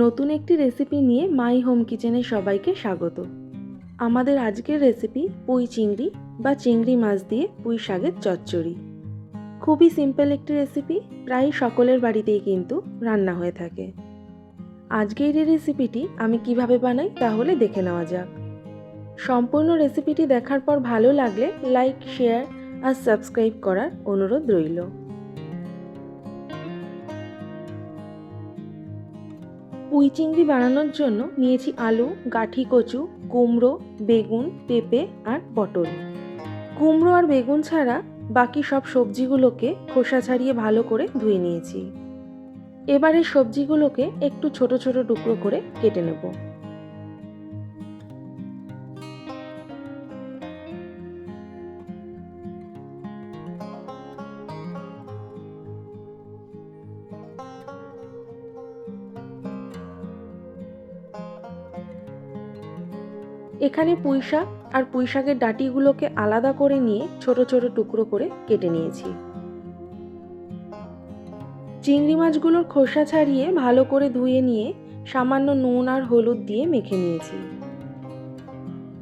নতুন একটি রেসিপি নিয়ে মাই হোম কিচেনে সবাইকে স্বাগত। আমাদের আজকের রেসিপি পুঁই চিংড়ি বা চিংড়ি মাছ দিয়ে পুঁই শাকের চচ্চড়ি। খুবই সিম্পল একটি রেসিপি প্রায় সকলের বাড়িতেই কিন্তু রান্না হয়ে থাকে। আজকের এই রেসিপিটি আমি কীভাবে বানাই তাহলে দেখে নেওয়া যাক। সম্পূর্ণ রেসিপিটি দেখার পর ভালো লাগলে লাইক শেয়ার আর সাবস্ক্রাইব করার অনুরোধ রইল। পুঁই চিংড়ি বানানোর জন্য নিয়েছি আলু, গাঠি কচু, কুমড়ো, বেগুন, পেঁপে আর পটল। কুমড়ো আর বেগুন ছাড়া বাকি সব সবজিগুলোকে খোসা ছাড়িয়ে ভালো করে ধুয়ে নিয়েছি। এবারে সবজিগুলোকে একটু ছোট ছোট টুকরো করে কেটে নেব। এখানে পুঁই শাক আর পুঁই শাকের ডাঁটিগুলোকে আলাদা করে নিয়ে ছোট ছোট টুকরো করে কেটে নিয়েছি। চিংড়ি মাছগুলোর খোসা ছাড়িয়ে ভালো করে ধুয়ে নিয়ে সামান্য নুন আর হলুদ দিয়ে মেখে নিয়েছি।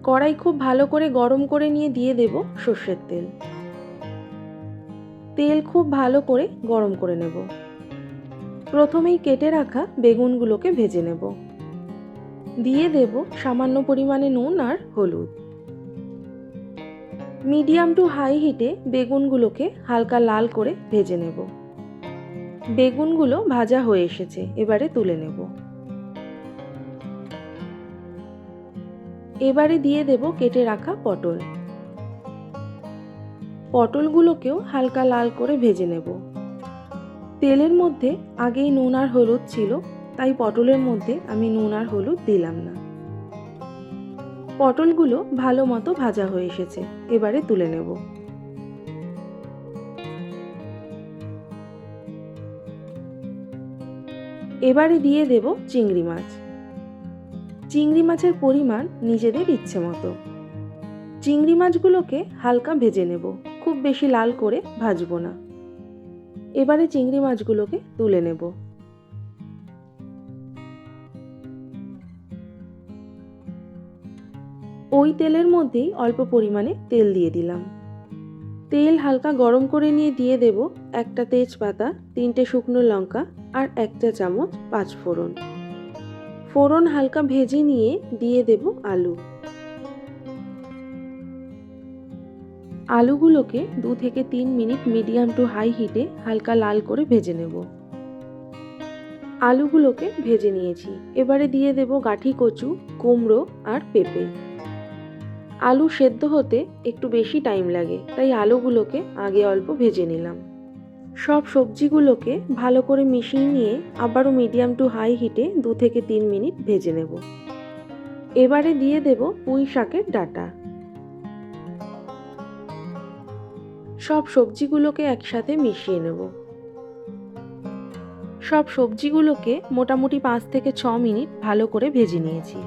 কড়াই খুব ভালো করে গরম করে নিয়ে দিয়ে দেব সর্ষের তেল। তেল খুব ভালো করে গরম করে নেব। প্রথমেই কেটে রাখা বেগুনগুলোকে ভেজে নেব। দিয়ে দেব সামান্য পরিমাণে নুন আর হলুদ। মিডিয়াম টু হাই হিটে বেগুনগুলোকে হালকা লাল করে ভেজে নেব। বেগুনগুলো ভাজা হয়ে এসেছে, এবারে তুলে নেব। এবারে দিয়ে দেব কেটে রাখা পটল। পটলগুলোকেও হালকা লাল করে ভেজে নেব। তেলের মধ্যে আগেই নুন আর হলুদ ছিল তাই পটলের মধ্যে আমি নুন আর হলুদ দিলাম না। পটলগুলো ভালো মতো ভাজা হয়ে এসেছে, এবারে তুলে নেব। এবারে দিয়ে দেব চিংড়ি মাছ। চিংড়ি মাছের পরিমাণ নিজেদের ইচ্ছে মতো। চিংড়ি মাছগুলোকে হালকা ভেজে নেব, খুব বেশি লাল করে ভাজবো না। এবারে চিংড়ি মাছগুলোকে তুলে নেব। ওই তেলের মধ্যেই অল্প পরিমাণে তেল দিয়ে দিলাম। তেল হালকা গরম করে নিয়ে দিয়ে দেব একটা তেজপাতা, তিনটে শুকনো লঙ্কা আর একটা চামচ পাঁচ ফোড়ন। ফোড়ন হালকা ভেজে নিয়ে দিয়ে দেব আলু। আলুগুলোকে দু থেকে তিন মিনিট মিডিয়াম টু হাই হিটে হালকা লাল করে ভেজে নেব। আলুগুলোকে ভেজে নিয়েছি। এবারে দিয়ে দেব গাঠি কচু, কুমড়ো আর পেঁপে। আলু সেদ্ধ হতে একটু বেশি টাইম লাগে, তাই আলুগুলোকে আগে অল্প ভেজে নিলাম। সব সবজিগুলোকে ভালো করে মিশিয়ে নিয়ে আবারও মিডিয়াম টু হাই হিটে দু থেকে তিন মিনিট ভেজে নেব। এবারে দিয়ে দেব পুঁই শাকের ডাটা। সব সবজিগুলোকে একসাথে মিশিয়ে নেব। সব সবজিগুলোকে মোটামুটি পাঁচ থেকে ছ মিনিট ভালো করে ভেজে নিয়েছি।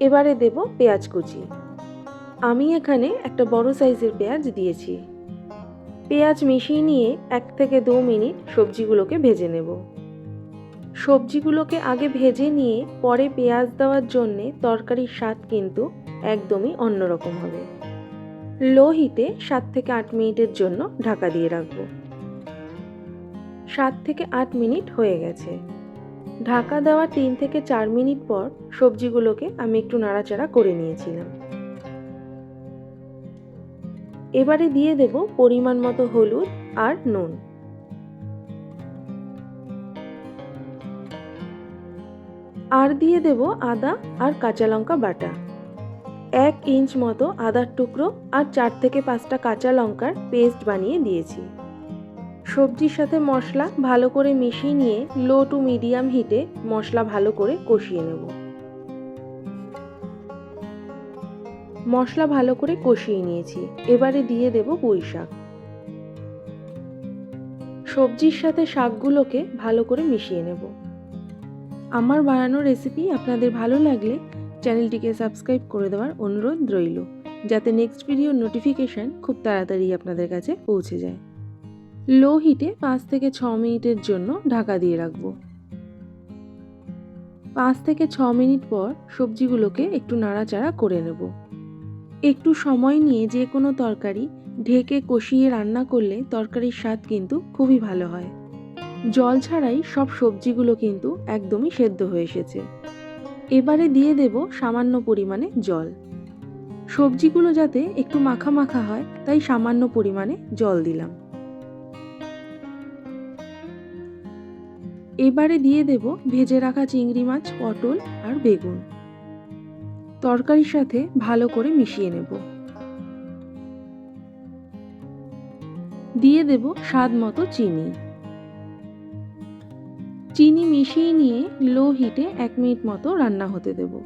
এবারে দেব পেঁয়াজ কুচি। আমি এখানে একটা বড় সাইজের পেঁয়াজ দিয়েছি। পেঁয়াজ মিশিয়ে নিয়ে এক থেকে দু মিনিট সবজিগুলোকে ভেজে নেব। সবজিগুলোকে আগে ভেজে নিয়ে পরে পেঁয়াজ দেওয়ার জন্যে তরকারির স্বাদ কিন্তু একদমই অন্যরকম হবে। লো হিটে সাত থেকে আট মিনিটের জন্য ঢাকা দিয়ে রাখব। সাত থেকে আট মিনিট হয়ে গেছে। ঢাকা দেওয়া তিন থেকে চার মিনিট পর সবজিগুলোকে আমি একটু নাড়াচাড়া করে নিয়েছিলাম। এবারে দিয়ে দেব পরিমাণ মতো হলুদ আর নুন। আর দিয়ে দেব আদা আর কাঁচা লঙ্কা বাটা। এক ইঞ্চ মতো আদার টুকরো আর চার থেকে পাঁচটা কাঁচা লঙ্কার পেস্ট বানিয়ে দিয়েছি। সবজির সাথে মশলা ভালো করে মিশিয়ে নিয়ে লো টু মিডিয়াম হিটে মশলা ভালো করে কষিয়ে নেব। মশলা ভালো করে কষিয়ে নিয়েছি। এবারে দিয়ে দেব পুঁই শাক। সবজির সাথে শাকগুলোকে ভালো করে মিশিয়ে নেব। আমার বানানো রেসিপি আপনাদের ভালো লাগলে চ্যানেলটিকে সাবস্ক্রাইব করে দেওয়ার অনুরোধ রইল, যাতে নেক্সট ভিডিওর নোটিফিকেশান খুব তাড়াতাড়ি আপনাদের কাছে পৌঁছে যায়। লো হিটে পাঁচ থেকে ছ মিনিটের জন্য ঢাকা দিয়ে রাখব। পাঁচ থেকে ছ মিনিট পর সবজিগুলোকে একটু নাড়াচাড়া করে নেব। একটু সময় নিয়ে যে কোনো তরকারি ঢেকে কষিয়ে রান্না করলে তরকারির স্বাদ কিন্তু খুবই ভালো হয়। জল ছাড়াই সব সবজিগুলো কিন্তু একদমই সেদ্ধ হয়ে এসেছে। এবারে দিয়ে দেব সামান্য পরিমাণে জল। সবজিগুলো যাতে একটু মাখা মাখা হয়, তাই সামান্য পরিমাণে জল দিলাম। এবারে দিয়ে দেব ভেজে রাখা চিংড়ি মাছ, পটল আর বেগুন। তরকারির সাথে ভালো করে মিশিয়ে নেব। দিয়ে দেব স্বাদ মতো চিনি। চিনি মিশিয়ে নিয়ে লো হিটে এক মিনিট মতো রান্না হতে দেব।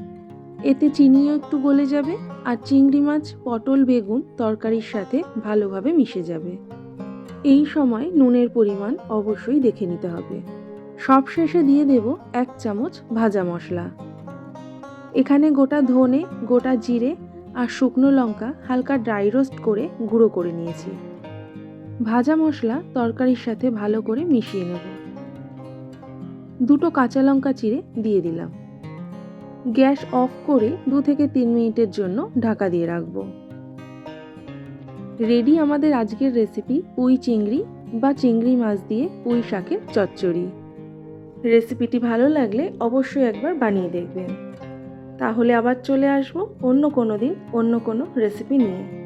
এতে চিনিও একটু গলে যাবে আর চিংড়ি মাছ, পটল, বেগুন তরকারির সাথে ভালোভাবে মিশে যাবে। এই সময় নুনের পরিমাণ অবশ্যই দেখে নিতে হবে। সব শেষে দিয়ে দেব এক চামচ ভাজা মশলা। এখানে গোটা ধনে, গোটা জিরে আর শুকনো লঙ্কা হালকা ড্রাই রোস্ট করে গুঁড়ো করে নিয়েছি। ভাজা মশলা তরকারির সাথে ভালো করে মিশিয়ে নেব। দুটো কাঁচা লঙ্কা চিড়ে দিয়ে দিলাম। গ্যাস অফ করে দু থেকে তিন মিনিটের জন্য ঢাকা দিয়ে রাখব। রেডি আমাদের আজকের রেসিপি পুঁই চিংড়ি বা চিংড়ি মাছ দিয়ে পুঁই শাকের চচ্চড়ি। রেসিপিটি ভালো লাগলে অবশ্যই একবার বানিয়ে দেখবেন। তাহলে আবার চলে আসব অন্য কোনো দিন অন্য কোনো রেসিপি নিয়ে।